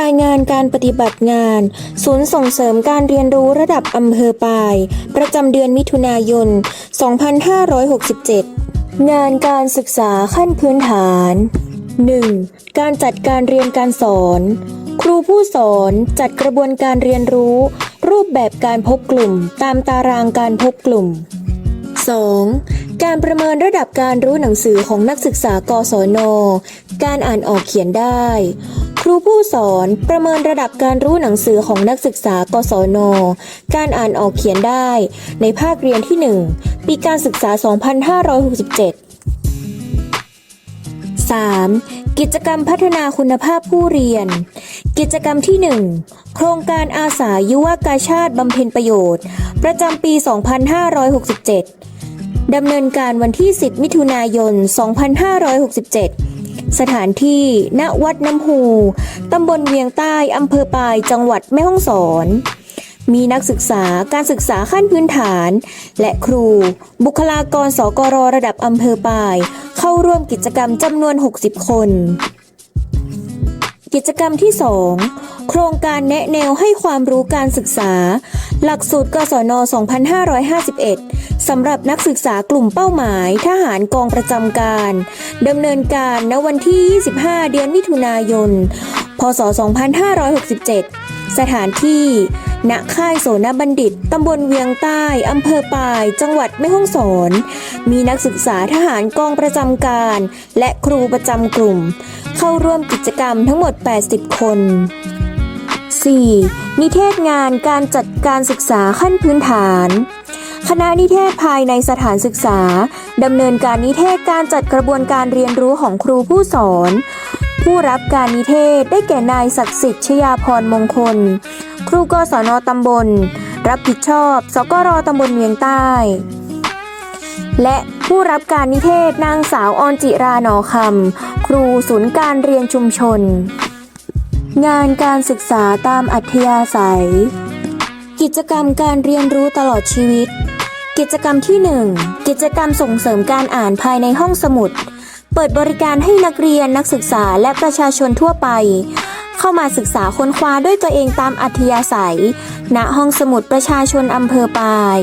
รายงานการปฏิบัติงาน ศูนย์ส่งเสริมการเรียนรู้ระดับอำเภอปาย ประจำเดือนมิถุนายน 2567 งานการศึกษาขั้นพื้นฐาน 1. การจัดการเรียนการสอน ครูผู้สอนจัดกระบวนการเรียนรู้ รูปแบบการพบกลุ่ม ตามตารางการพบกลุ่ม 2. การประเมินระดับการรู้หนังสือของนักศึกษากศน การอ่านออกเขียนได้ ครูผู้สอนประเมินระดับการรู้หนังสือของนักศึกษากศน การอ่านออกเขียนได้ ในภาคเรียนที่ 1 ปีการศึกษา 2567 3. กิจกรรมพัฒนาคุณภาพผู้เรียน กิจกรรมที่ 1 โครงการอาสายุวกาชาติบำเพ็ญประโยชน์ ประจำปี 2567 ดำเนินการวันที่ 10 มิถุนายน 2567 สถานที่ณวัดน้ำฮูตำบลเวียงใต้อำเภอปายจังหวัดแม่ฮ่องสอนมีนักศึกษาการศึกษาขั้นพื้นฐาน และครู บุคลากรสกรระดับอำเภอปาย เข้าร่วมกิจกรรมจำนวน 60 คน กิจกรรมที่ 2 โครงการแนะแนวให้ความรู้การศึกษา หลักสูตรกศน 2551 สำหรับนักศึกษากลุ่มเป้าหมายทหารกองประจำการดำเนินการณวันที่ 25 เดือนมิถุนายน พศ 2567 สถานที่ ณ ค่ายโสนบัณฑิต ตำบลเวียงใต้ อำเภอปาย จังหวัดแม่ฮ่องสอน มีนักศึกษาทหารกองประจำการ และครูประจำกลุ่ม เข้าร่วมกิจกรรมทั้งหมด 80 คน 4. นิเทศงานการจัดการศึกษาขั้นพื้นฐาน คณะนิเทศภายในสถานศึกษาดำเนินการนิเทศการจัดกระบวนการเรียนรู้ของครูผู้สอน ผู้รับการนิเทศได้แก่นายศักดิ์สิทธิ์ชยาพรมงคล ครูกศนตำบล รับผิดชอบ สกรตำบลเวียงใต้ และผู้รับการนิเทศนางสาวออนจิราหนอคำครูศูนย์การเรียนชุมชน งานการศึกษาตามอัธยาศัย กิจกรรมการเรียนรู้ตลอดชีวิต กิจกรรมที่ 1 กิจกรรมส่งเสริมการอ่านภายในห้องสมุด เปิดบริการให้นักเรียนนักศึกษาและประชาชนทั่วไป เข้ามาศึกษาค้นคว้าด้วยตัวเองตามอัธยาศัย ณห้องสมุดประชาชนอำเภอปาย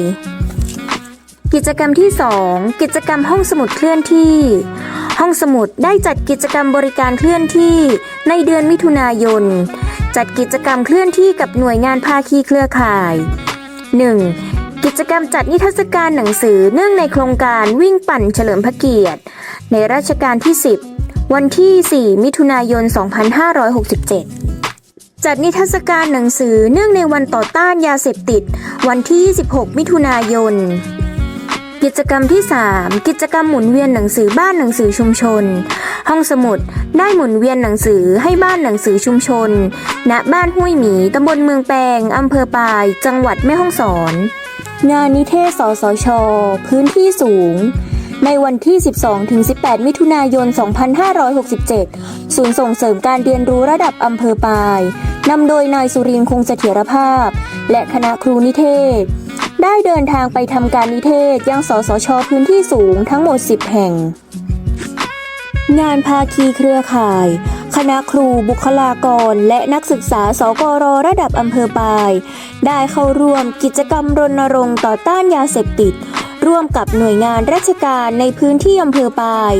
กิจกรรมที่ 2 กิจกรรมห้องสมุดเคลื่อนที่ ห้องสมุดได้จัดกิจกรรมบริการเคลื่อนที่ในเดือนมิถุนายน จัดกิจกรรมเคลื่อนที่กับหน่วยงานภาคีเครือข่าย 1. กิจกรรมจัดนิทรรศการหนังสือเนื่องในโครงการวิ่งปั่นเฉลิมพระเกียรติ ในรัชกาลที่ 10 วันที่ 4 มิถุนายน 2567จัดนิทรรศการหนังสือเนื่องในวันต่อต้านยาเสพติด วันที่ 26 มิถุนายน กิจกรรมที่ 3 กิจกรรมหมุนเวียนหนังสือบ้านหนังสือชุมชน ห้องสมุดได้หมุนเวียนหนังสือให้บ้านหนังสือชุมชน ณ บ้านห้วยหมีตำบลเมืองแปงอำเภอปาย จังหวัดแม่ฮ่องสอน งานนิเทศ สสช พื้นที่สูง ในวันที่ 12-18 มิถุนายน 2567 ศูนย์ส่งเสริมการเรียนรู้ระดับอำเภอปาย นำโดยนายสุรินทร์คงเสถียรภาพ และคณะครูนิเทศ ได้เดินทางไปทำการนิเทศยังสสช พื้นที่สูงทั้งหมด 10 แห่ง งานภาคีเครือข่าย คณะครูบุคลากร และนักศึกษาสกรระดับอำเภอปาย ได้เข้าร่วมกิจกรรมรณรงค์ต่อต้านยาเสพติด ร่วมกับหน่วยงานราชการในพื้นที่อำเภอปาย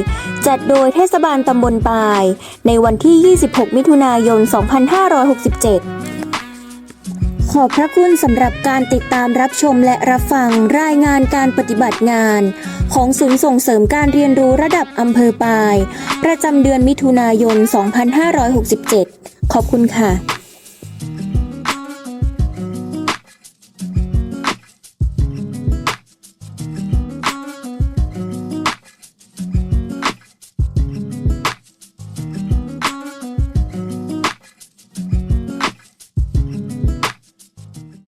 จัดโดยเทศบาลตำบลปาย ในวันที่ 26 มิถุนายน 2567 ขอบพระคุณสำหรับการติดตามรับชมและรับฟังรายงานการปฏิบัติงาน ของศูนย์ส่งเสริมการเรียนรู้ระดับอำเภอปาย ประจำเดือนมิถุนายน 2567 ขอบคุณค่ะ